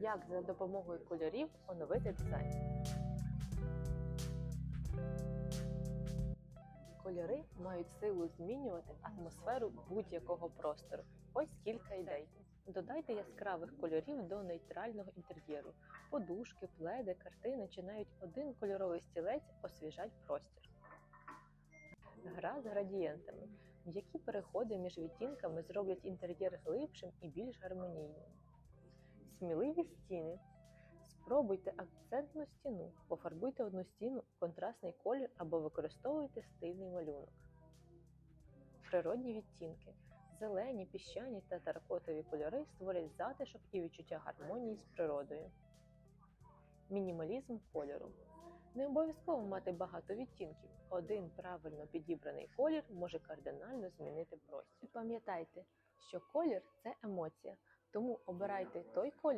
Як за допомогою кольорів оновити дизайн? Кольори мають силу змінювати атмосферу будь-якого простору. Ось кілька ідей. Додайте яскравих кольорів до нейтрального інтер'єру. Подушки, пледи, картини чи навіть один кольоровий стілець освіжать простір. Гра з градієнтами. М'які переходи між відтінками зроблять інтер'єр глибшим і більш гармонійним. Сміливі стіни. Спробуйте акцентну стіну, пофарбуйте одну стіну в контрастний колір або використовуйте стильний малюнок. Природні відтінки. Зелені, піщані та теракотові кольори створять затишок і відчуття гармонії з природою. Мінімалізм кольору. Не обов'язково мати багато відтінків. Один правильно підібраний колір може кардинально змінити простір. Пам'ятайте, що колір це емоція, тому обирайте той колір,